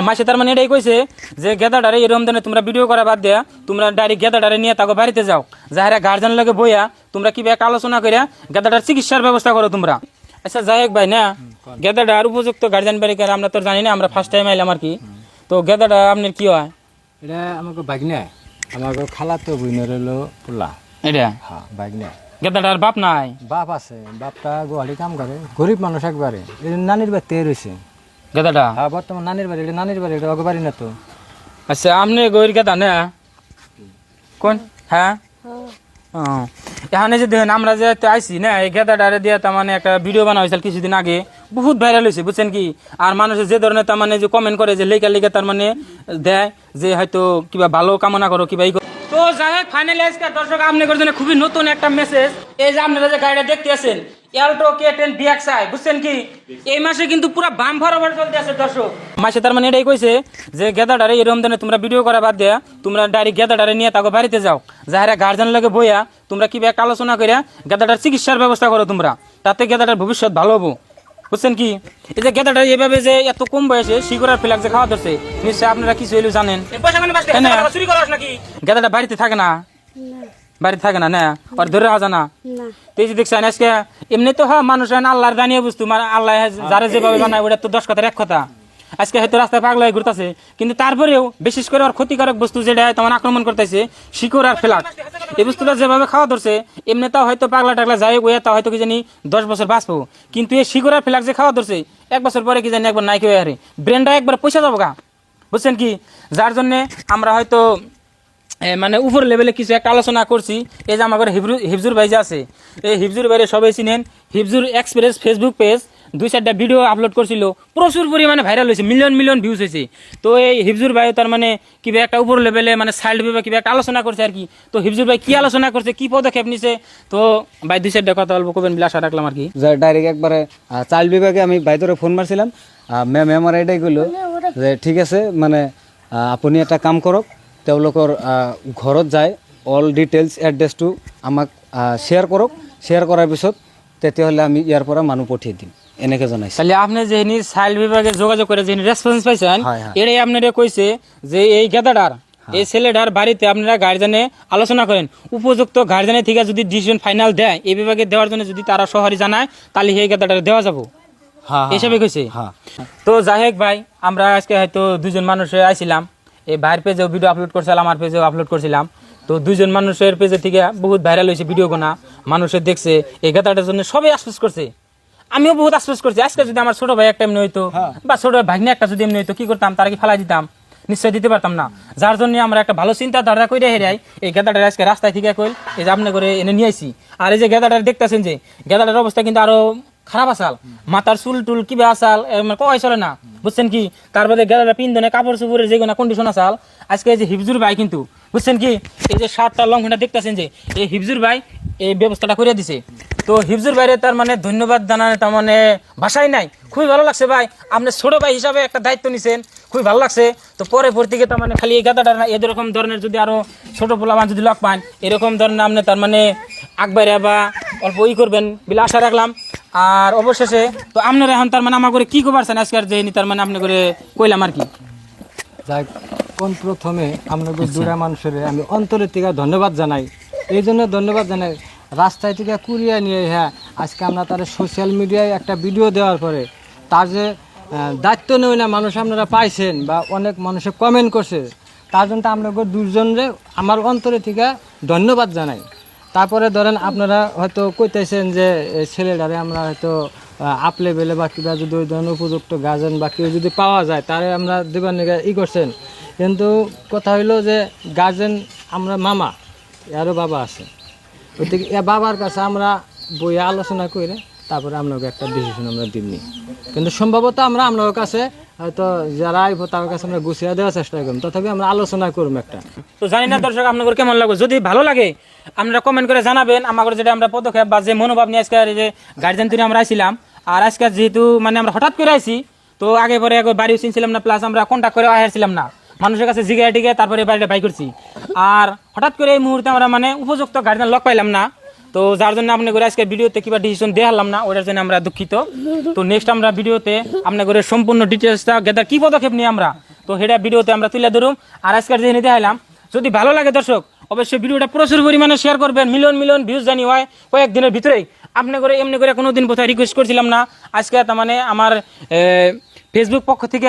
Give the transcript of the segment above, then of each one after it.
মাসে তার মানে এটাই কইছে যে গেদাডারে এই রমজানে তোমরা ভিডিও করা বাদ দেয়া তোমরা ডাইরেক্ট গেদাডারে নিয়ে তাকে বাড়িতে যাও। যাহারা গার্জেন লাগে বইয়া তোমরা কি এক আলোচনা করিয়া গেদাডার চিকিৎসার ব্যবস্থা করো তোমরা। আচ্ছা যাই হোক ভাই না? গেদাডার উপযুক্ত গার্জেন বাড়ি করে আমরা তো জানি না আমরা ফার্স্ট টাইম আইলাম আর কি। তো গেদাডা আপনার কি হয়? এটা আমাকে বাগনা আমাকে খালা তো বইনের হলো পোলা। এটা? হ্যাঁ বাগনা গেদাডার বাপ নাই? বাপ আছে বাপটা গোয়ালি কাম করে গরিব মানুষ একবারে নানির বাড়ি তে রয়েছে। গেদাডা হ্যাঁ বর্তমান নানির বাড়ি এটা নানির বাড়ি এটা বাড়ি না তো। আচ্ছা আপনি গরির গেদা না? কোন? হ্যাঁ? এখানে যে দেখেন আমরা যে আইছি না এই গেদাটারে দিয়ে তার মানে একটা ভিডিও বানা হয়েছিল কিছুদিন আগে। বহুত ভাইরাল হয়েছে বুঝছেন কি? আর মানুষের যে ধরনের তার মানে যে কমেন্ট করে যে লেখা লেখা তার মানে দেয় যে হয়তো কিবা ভালো কামনা করো কিবা এই। তো যাই হোক ফাইনালি আজকে দর্শক আপনাদের জন্য খুবই নতুন একটা মেসেজ এই যে আপনারা যে গাড়িটা দেখতে আছেন এলটো কে টেন বিএক্সআই বুঝছেন কি? এই মাসে কিন্তু পুরো বাম বরাবর চলতে আছে দর্শক। মাসে তার মানে এটাই কইছে যে গেদাডারে এই রমজানে তোমরা ভিডিও করা বাদ দেয়া তোমরা ডাইরেক্ট গেদাডারে নিয়ে তাকে বাড়িতে যাও। যাহারা গার্জেন লাগে বইয়া তোমরা কি এক আলোচনা করিয়া গেদাটার চিকিৎসার ব্যবস্থা করো তোমরা তাতে গেদাটার ভবিষ্যৎ ভালো হব। বুঝছেন কি? এই যে গেদাটা এভাবে যে এত কম বয়সে শিকড়ার ফ্লাগ যে খাওয়া ধরছে নিশ্চয় আপনারা কিছু হইলেও জানেন। গেদাটা বাড়িতে থাকে না। বাড়িতে থাকে না না? আর ধরে রাখা না? না। তো এই দেখছেন আজকে এমনি তো হ্যাঁ মানুষ আল্লাহর জানিয়ে বুঝতো মানে আল্লাহ যারা যেভাবে বানায় ওটা তো দশ কথার এক কথা। আজকে হয়তো রাস্তায় পাগলা হয়ে ঘুরতেছে কিন্তু তারপরেও বিশেষ করে ওর ক্ষতিকারক বস্তু যেটা তেমন আক্রমণ করতেছে শিকড় আর ফেলাক এই বস্তুটা যেভাবে খাওয়া ধরছে এমনি তাও হয়তো পাগলা টাগলা যায় ওয়া তা হয়তো কি জানি দশ বছর বাঁচবো। কিন্তু এই শিকড় আর ফেলাক যে খাওয়া ধরছে এক বছর পরে কি জানি একবার নাইকে হয়ে হারে। ব্রেনটা একবার পয়সা যাব গা। বুঝছেন কি? যার জন্যে আমরা হয়তো মানে উপর লেভেলে কিছু একটা আলোচনা করছি। এই যে আমার হিবরু হিফজুর ভাই যে আছে এই হিফজুর ভাইরে সবাই চিনেন। হিফজুর এক্সপ্রেস ফেসবুক পেজ দুই চারটা ভিডিও আপলোড করছিল। প্রচুর পরিমাণে ভাইরাল হয়েছে মিলিয়ন মিলিয়ন ভিউজ হয়েছে। তো এই হিফজুর ভাই তার মানে কিবা একটা উপর লেভেলে মানে সাইড বিভাগ কিবা একটা আলোচনা করছে আর কি। তো হিফজুর ভাই কি আলোচনা করছে কি পদক্ষেপ নিছে? তো ভাই দুই চারটা কথা অল্প করবেন বলে আশা রাখলাম আর কি। ডাইরেক্ট একবারে চাইল্ড বিভাগে আমি বাইরে ফোন মারছিলাম। ম্যাম আমার এটাই কইলো যে ঠিক আছে মানে আপুনি এটা কাম কৰক তেওঁলোকৰ ঘৰত যায় অল ডিটেইলছ এড্ৰেছটো আমাক শ্বেয়াৰ কৰক। শ্বেয়াৰ কৰাৰ পিছত তেতিয়াহ'লে আমি ইয়াৰ পৰা মানুহ পঠিয়াই দিম। এনেকৈ জনাইছে। তাহলে আপনি যেহিনি সাইল বিভাগে যোগাযোগ করে যেহিনি রেসপন্স পাইছেন হয়, হয়। এটাই আপনারা কইছে যে এই গেদাডার এই ছেলেটার বাড়িতে আপনারা গার্জেনে আলোচনা করেন। উপযুক্ত গার্জেনের থেকে যদি ডিসিশন ফাইনাল দেয় এই বিভাগে দেওয়ার জন্য যদি তারা শহরে জানায় তাহলে এই গেদাডার দেওয়া যাব। হ্যাঁ হিসাবে কইছে। হ্যাঁ। তো যাই হোক ভাই আমরা আজকে হয়তো দুজন মানুষে আইছিলাম। এই ভাইয়ের পেজেও ভিডিও আপলোড করছিলাম আমার পেজেও আপলোড করছিলাম। তো দুইজন মানুষের পেজে থেকে বহুত ভাইরাল হয়েছে ভিডিও গোনা। মানুষের দেখছে এই গাতাটার জন্য সবাই আশ্বাস করছে। আমিও বহুত আশ্বাস করছি। আজকে যদি আমার ছোট ভাই একটা এমনি হইতো বা ছোট ভাই ভাগ্নে একটা যদি এমনি হইতো কি করতাম? তারা কি ফেলাই দিতাম? নিশ্চয় দিতে পারতাম না। যার জন্য আমরা একটা ভালো চিন্তা ধারা করে হেরাই এই গেদাটার আজকে রাস্তায় থেকে কইল এই যে আপনি করে এনে নিয়ে আইছি। আর এই যে গেদাটার দেখতেছেন যে গেদাটার অবস্থা কিন্তু আরও খারাপ আসাল। মাথার চুল টুল কিবা আসাল মানে কয় চলে না। বুঝছেন কি? তারপরে গেদাটা পিন্ধনে কাপড় চুপড়ের যে কোনো কন্ডিশন আসাল আজকে এই যে হিফজুর ভাই কিন্তু, বুঝছেন কি? এই যে শার্টটা লঙ্ঘনটা দেখতেছেন যে, এই হিফজুর ভাই এই ব্যবস্থাটা করে দিছে। তো হিফজুর ভাইরে তার মানে ধন্যবাদ জানানো তার মানে ভাষাই নাই। খুবই ভালো লাগছে ভাই। আপনি ছোট ভাই হিসাবে একটা দায়িত্ব নিছেন। খুবই ভালো লাগছে। তো পরে ভর্তিকে তার মানে খালি এই গাদাটা না, এরকম ধরনের যদি আরও ছোট পোলাবান যদি লক পান, এরকম ধরনের আপনি তার মানে আকবাইরা বা অল্প ই করবেন বলে আশা রাখলাম। আর অবশেষে তো আপনারা এখন তার মানে আমার করে কি করবারছেন আজকের যে তার মানে আপনি করে কইলাম আর কি। যাই কোন প্রথমে আপনাদের দুরা মানুষের আমি অন্তরের থেকে ধন্যবাদ জানাই। এই জন্য ধন্যবাদ জানাই। রাস্তায় থেকে কুড়িয়ে নিয়ে হ্যাঁ আজকে আমরা তার সোশ্যাল মিডিয়ায় একটা ভিডিও দেওয়ার পরে তার যে দায়িত্ব নেই না মানুষ আপনারা পাইছেন বা অনেক মানুষে কমেন্ট করছে তার জন্য আপনাদের দুজনরে আমার অন্তরে থেকে ধন্যবাদ জানাই। তারপরে ধরেন আপনারা হয়তো কইতেছেন যে ছেলেটারে আমরা হয়তো আপ লেভেলে বা কিবা যদি ওই ধরনের উপযুক্ত গার্জেন বা কেউ যদি পাওয়া যায়, তারে আমরা দেবার নিকে ই করছেন। কিন্তু কথা হইল যে, গার্জেন আমরা মামা আরও বাবা আছে। ওইদিকে বাবার কাছে আমরা বইয়ে আলোচনা করে তারপরে আপনাকে একটা ডিসিশন আমরা দিবনি কিন্তু সম্ভবত আমরা আপনার কাছে হয়তো যারা আইব তার কাছে আমরা গুছিয়ে দেওয়ার চেষ্টা করব। তথাপি আমরা আলোচনা করব একটা। তো জানি না দর্শক, আপনাদের কেমন লাগবে? যদি ভালো লাগে, আপনারা কমেন্ট করে জানাবেন। আমাদের যেটা আমরা পদক্ষেপ বা যে মনোভাব নিয়ে আজকে যে গার্জেন তুলে আমরা আইছিলাম, আর আজকে যেহেতু মানে আমরা হঠাৎ করে আইছি, তো আগে পরে একবার বাড়িও চিনছিলাম না প্লাস আমরা কন্ট্যাক্ট করে আসারছিলাম না। মানুষের কাছে জিগে টিগে তারপরে বাড়িটা বাই করছি। আর হঠাৎ করে এই মুহূর্তে আমরা মানে উপযুক্ত গার্জেন লক পাইলাম না। তো যার জন্য আপনি করে আজকে ভিডিওতে কিবা ডিসিশন দেখালাম না ওটার জন্য আমরা দুঃখিত। তো নেক্সট আমরা ভিডিওতে করে সম্পূর্ণ ডিটেলসটা গেদার কি পদক্ষেপ নিই আমরা? তো সেটা ভিডিওতে আমরা তুলে ধরুম। আর আজকের যেখানে দেখালাম যদি ভালো লাগে দর্শক, অবশ্যই ভিডিওটা প্রচুর পরিমাণে শেয়ার করবেন। মিলিয়ন মিলিয়ন ভিউজ জানি হয়, কয়েকদিনের ভিতরেই। আপনি করে এমনি করে কোনোদিন কোথায় রিকোয়েস্ট করছিলাম না। আজকে তার মানে আমার ফেসবুক পক্ষ থেকে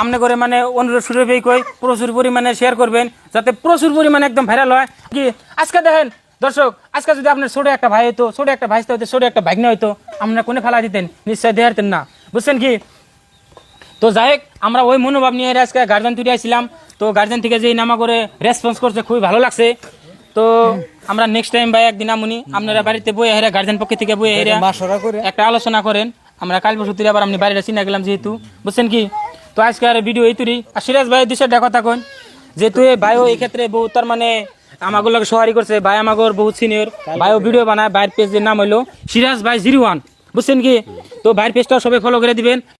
আপনি করে মানে অনুরোধ শুরু কই, প্রচুর পরিমাণে শেয়ার করবেন, যাতে প্রচুর পরিমাণে একদম ভাইরাল হয়। কি, আজকে দেখেন দর্শক আজকে যদি আপনার ছোট একটা ভাই হতো ছোট একটা ভাইস্তে হতো ছোট একটা ভাগ্নে হতো আপনারা কোনে ফেলা দিতেন? নিশ্চয় দেখাতেন না। বুঝছেন কি? তো যাই হোক আমরা ওই মনোভাব নিয়ে আজকে গার্জেন তুলে আসছিলাম তো গার্জেন থেকে যে নামা করে রেসপন্স করছে খুবই ভালো লাগছে। তো আমরা নেক্সট টাইম ভাই একদিন আমুনি আপনারা বাড়িতে বই হেরা গার্জেন পক্ষ থেকে বই হেরা একটা আলোচনা করেন। আমরা কাল বসু তুলে আবার আপনি বাড়িটা চিনা গেলাম যেহেতু। বুঝছেন কি? তো আজকে আর ভিডিও এই তুরি। আর সিরাজ ভাই দুশো কথা কোন যেহেতু ভাইও এই ক্ষেত্রে বহু তার মানে আমাগুলোকে সহারি করছে। ভাই আমাগর বহুত সিনিয়র ভাইও ভিডিও বানায়, ভাইয়ের পেজের নাম হলো সিরাজ ভাই জিরো ওয়ান। বুঝছেন কি? তো ভাইয়ের পেজটা সবাই ফলো করে দিবেন।